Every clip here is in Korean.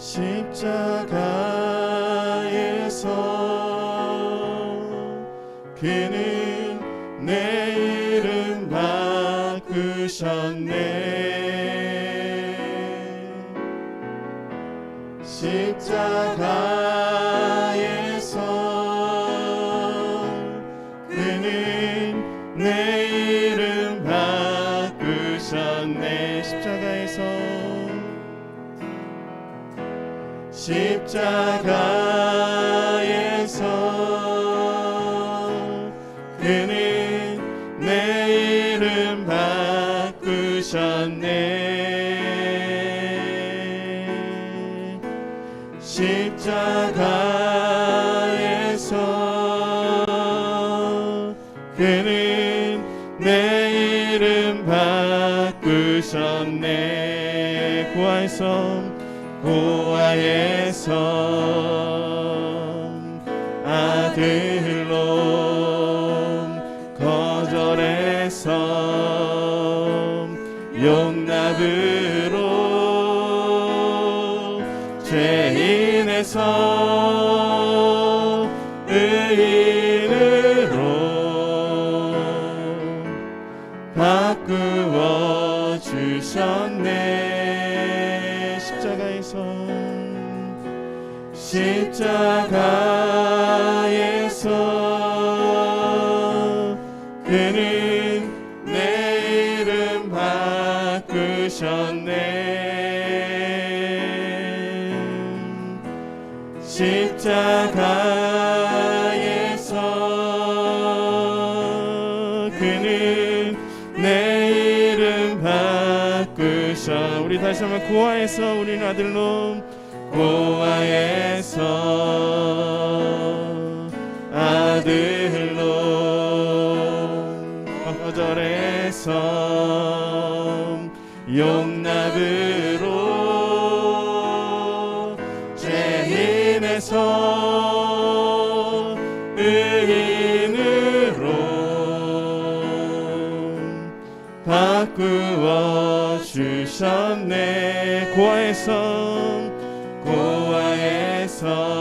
십자가에서 그는 내 이름 바꾸셨네 십자가에서 그는 내 이름 바꾸셨네. 구하에서 구하에서 의인으로 바꾸어 주셨네. 십자가에서 십자가 바꾸셔. 우리 다시 한번 고아에서 우리는 아들로 고아에서 아들로 거절해서 용납으로 죄인에서 의인으로 바꾸어 주셨네. 고아에서 고아에서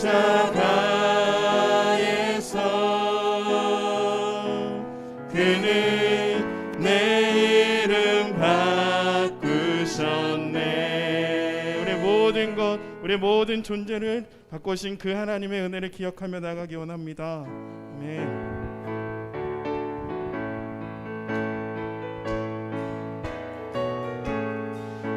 십자가에서 그는 내 이름 바꾸셨네. 우리 모든 것 우리 모든 존재를 바꾸신 그 하나님의 은혜를 기억하며 나가기 원합니다. 아멘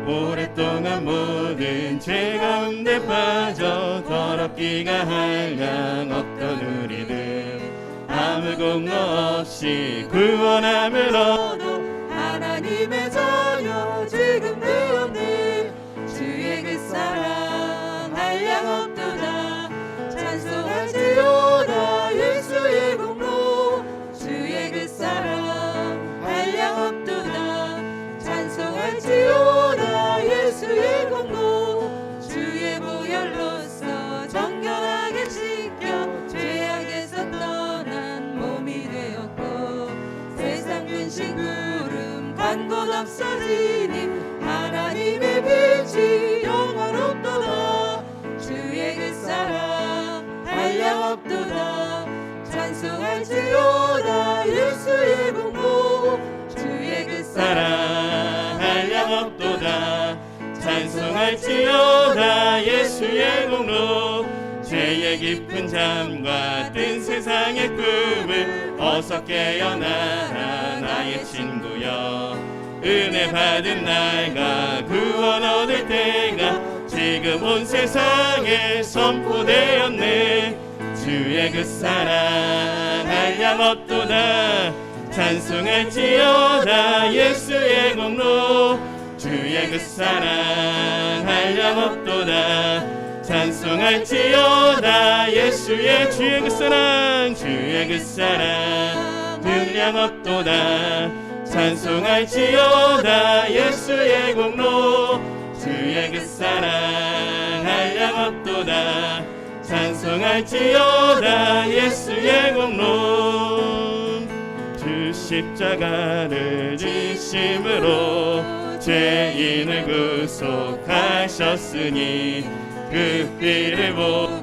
오랫동안 모든 죄 가운데 빠져 더럽기가 한량 없던 우리들. 아무 공로 없이 구원함을 얻너 근심 구름 간곳 없어지니 하나님의 빛이 영원없도다. 주의 그 사랑 한량 없도다. 찬송할지어다. 예수의 공로. 주의 그 사랑 사랑 한량 없도다. 찬송할지어다. 예수의 공로 죄의 깊은 잠과 뜬 세상의 꿈을 어서 깨어나라 나의 친구여. 은혜 받은 날과 구원 얻을 때가 지금 온 세상에 선포되었네. 주의 그 사랑 한량 없도다. 찬송할지어다 예수의 공로. 주의 그 사랑 한량 없도다 찬송할지어다 예수의 주의 그 사랑 주의 그 사랑. 분량 없도다. 찬송할지어다 예수의 공로 주의 그 사랑. 한량 없도다. 찬송할지어다 예수의 공로 주 십자가를 지심으로 죄인을 구속하셨으니 그 피를 보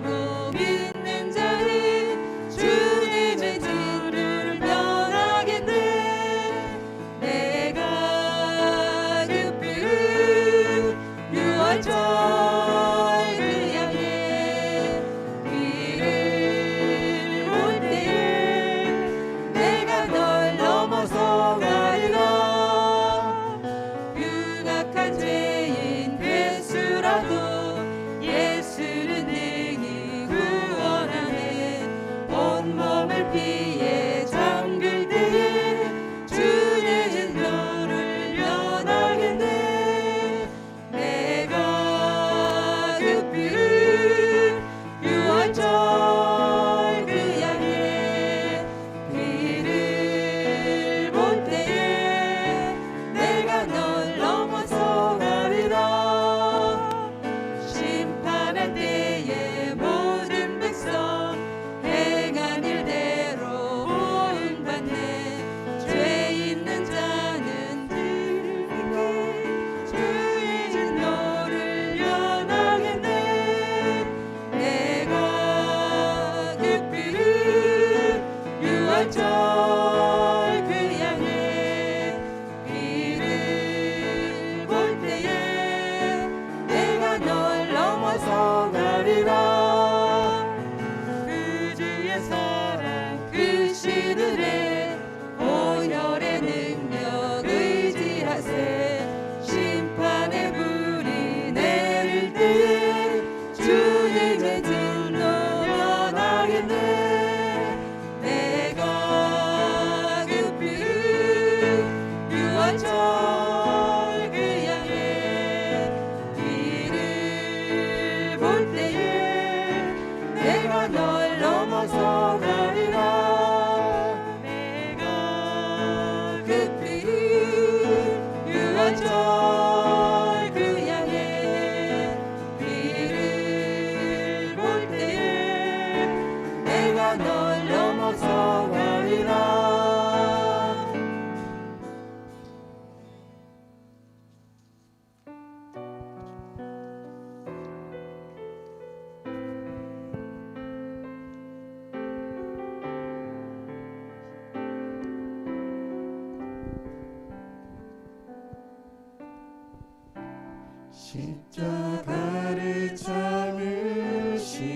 십자가를 참으신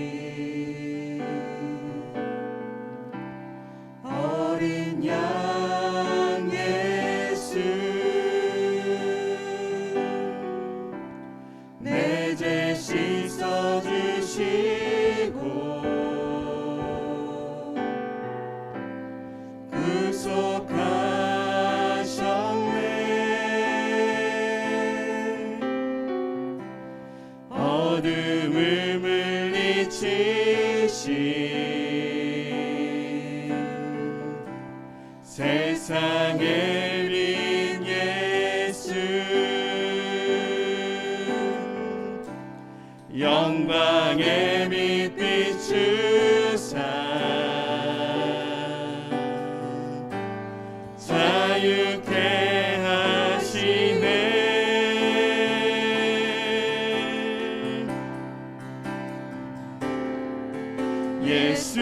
어린 양 예수 내 죄 씻어주시고 구속 영광의 빛 비추사 자유케 하시네. 예수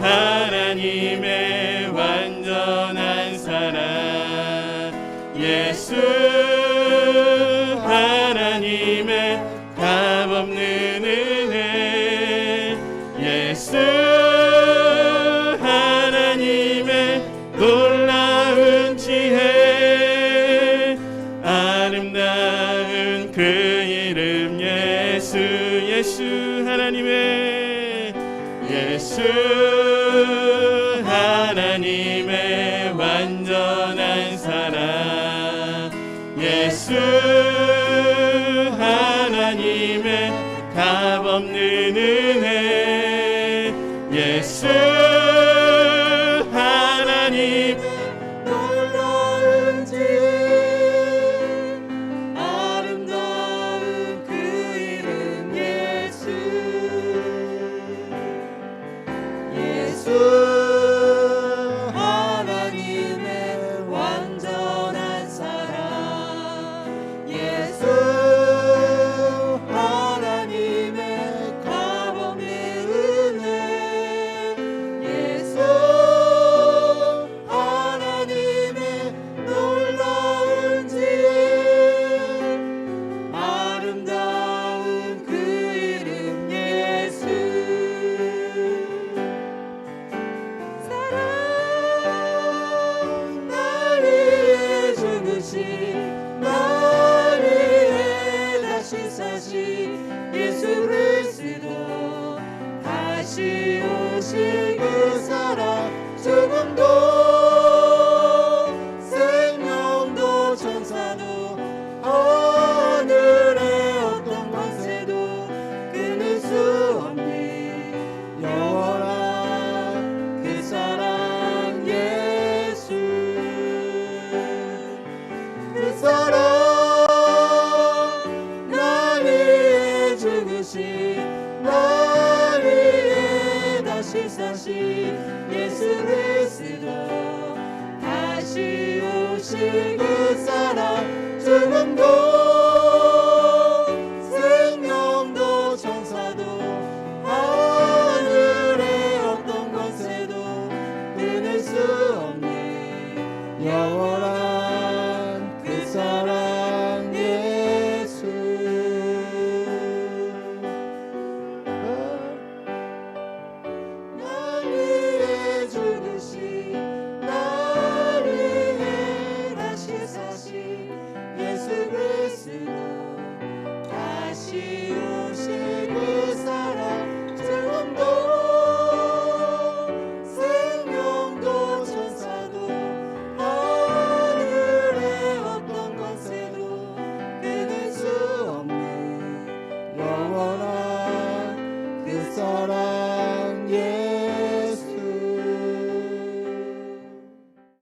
하나님의 완전한 사랑. 예수 예수 하나님의 완전한 사랑. 예수. 지으신